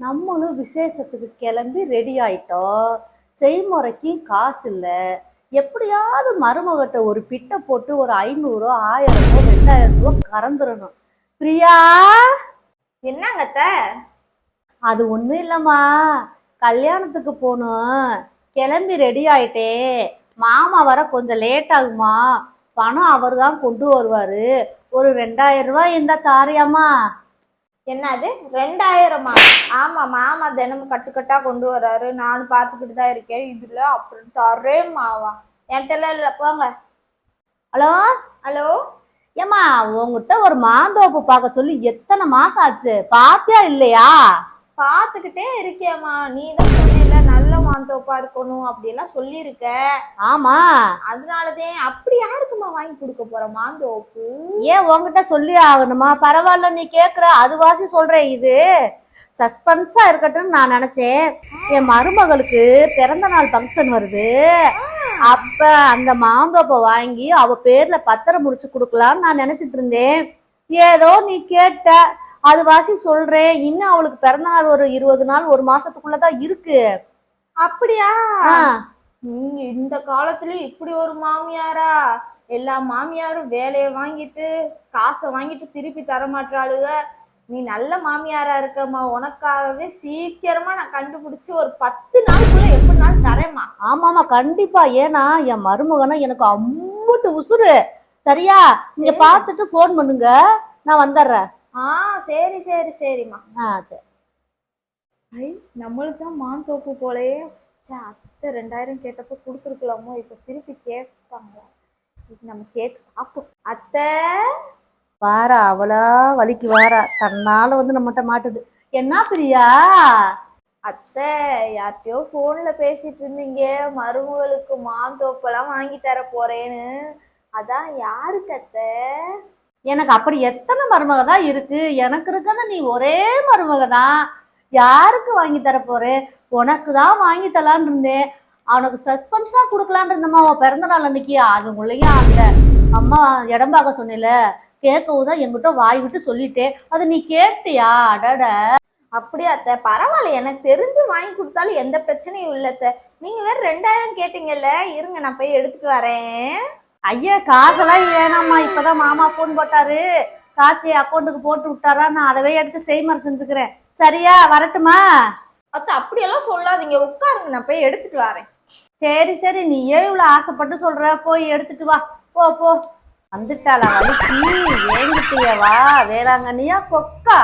நம்மளும் விசேஷத்துக்கு கிளம்பி ரெடி ஆயிட்டோம். செய்முறைக்கு காசு இல்லை. எப்படியாவது மருமகிட்ட ஒரு பிட்டை போட்டு ஒரு ஐநூறோ ஆயிரமோ ரெண்டாயிரம் ரூபா கறந்துடணும். பிரியா? என்னங்க அத்தை? அது ஒன்றும் இல்லைம்மா. கல்யாணத்துக்கு போகணும். கிளம்பி ரெடி ஆயிட்டேன் மாமா வர கொஞ்சம் லேட் ஆகுமா? பணம் அவர் தான் கொண்டு வருவாரு. ஒரு ரெண்டாயிரம் ரூபாய் இருந்தா தாரியாம்மா. என்னது? ரெண்டாயிரமா? ஆமா மாமா தினமும் கட்டுக்கட்டா கொண்டு வர்றாரு நானும் பார்த்துக்கிட்டு தான் இருக்கேன். இதுல அப்புறம் தரே மாவா என்கிட்ட இல்ல. போங்க. ஹலோ? ஹலோ? ஏம்மா உங்ககிட்ட ஒரு மாந்தோப்பு பார்க்க சொல்லி எத்தனை மாசம் ஆச்சு? பாத்தியா இல்லையா? பார்த்துக்கிட்டே இருக்கேம்மா நீ தான் சொன்னில நல்ல மாந்தோப்பா இருக்கணும் அப்படிலாம் சொல்லியிருக்க. ஆமா. அதனாலதான் அப்படி யாருக்குமா வாங்கி கொடுக்க போற மாந்தோப்பு? ஏன் உங்ககிட்ட சொல்லி ஆகணுமா? பரவாயில்ல நீ கேக்குற அது வாசி சொல்றேன் இது. சஸ்பென்ஸா இருக்கட்டும்னு நான் நினைச்சேன். என் மருமகளுக்கு பிறந்த நாள் ஃபங்க்ஷன் வருது. அப்ப அந்த மாந்தோப்பை வாங்கி அவ பேர்ல பத்திரம் முடிச்சு கொடுக்கலாம்னு நான் நினைச்சிட்டு இருந்தேன். ஏதோ நீ கேட்ட அது வாசி சொல்றேன். இன்னும் அவளுக்கு பிறந்த நாள் ஒரு இருபது நாள் ஒரு மாசத்துக்குள்ளதான் இருக்கு. அப்படியா? நீங்க இந்த காலத்துல இப்படி ஒரு மாமியாரா? எல்லா மாமியாரும் வேலையை வாங்கிட்டு காசை வாங்கிட்டு திருப்பி தர மாட்டாளுக நீ நல்ல மாமியாரா இருக்கம்மா. உனக்காகவே சீக்கிரமா நான் கண்டுபிடிச்சு ஒரு பத்து நாளுக்குள்ள எப்படினாலும் தரேம்மா. ஆமாமா கண்டிப்பா. ஏன்னா என் மருமகனா எனக்கு அம்முட்டு உசுரு சரியா? நீங்க சரி. பார்த்துட்டு ஃபோன் பண்ணுங்க. நான் வந்துடுறேன். ஆ சரி சரி சரிம்மா. ஆ சரி. ஐ நம்மளுக்கு தான் மான் தோப்பு போலயே. ச்சே, அத்தை ரெண்டாயிரம் கேட்டப்போ கொடுத்துருக்கலாமோ? இப்போ திருப்பி கேட்பாங்க இது நம்ம கேட்டு பார்ப்போம். அத்தை! வாரா அவளா வலிக்கு வாரா. தன்னால வந்து நம்மகிட்ட மாட்டுது. என்ன பிரியா? அத்தை யார்கிட்டயோ ஃபோன்ல பேசிட்டு இருந்தீங்க. மருமகளுக்கு மாந்தோப்பெல்லாம் வாங்கி தர போறேன்னு. அதான் யாருக்கு அத்தை? எனக்கு அப்படி எத்தனை மருமக தான் இருக்கு? எனக்கு இருக்கத நீ ஒரே மருமக தான் யாருக்கு வாங்கி தர உனக்கு தான் வாங்கி தரலான்னு இருந்தேன். அவனுக்கு சஸ்பென்ஸா கொடுக்கலான் இருந்தம்மா அவன் பிறந்த நாள் அன்னைக்கு. அதுக்குள்ளேயே அந்த அம்மா இடம் பார்க்க சொன்னேல கேட்கவும் தான் என்கிட்ட வாய் விட்டு சொல்லிட்டேன். அது நீ கேட்டியா? அடட. அப்படியா அத்தை? பரவாயில்ல எனக்கு தெரிஞ்சு வாங்கி கொடுத்தாலும் எந்த பிரச்சனையும் இல்ல அத்தை. நீங்க வேற ரெண்டாயிரம் கேட்டீங்கல்ல இருங்க நான் போய் எடுத்துட்டு வரேன். ஐயா காசெல்லாம் வேணாம்மா. இப்பதான் மாமா போன் போட்டாரு. காசு அக்கௌண்ட்டுக்கு போட்டு விட்டாரா? நான் அதவே எடுத்து செய்முறை செஞ்சுக்கிறேன். சரியா? வரட்டுமா? அத்தை அப்படியெல்லாம் சொல்லாதீங்க. உட்காருங்க நான் போய் எடுத்துட்டு வரேன். சரி சரி. நீ ஏன் இவ்வளவு ஆசைப்பட்டு சொல்ற. போய் எடுத்துட்டு வா. போ போ. வந்துட்டாளா? வலிக்கு. ஏங்கிட்டிய வா வேளாங்கண்ணியா? கொக்கா?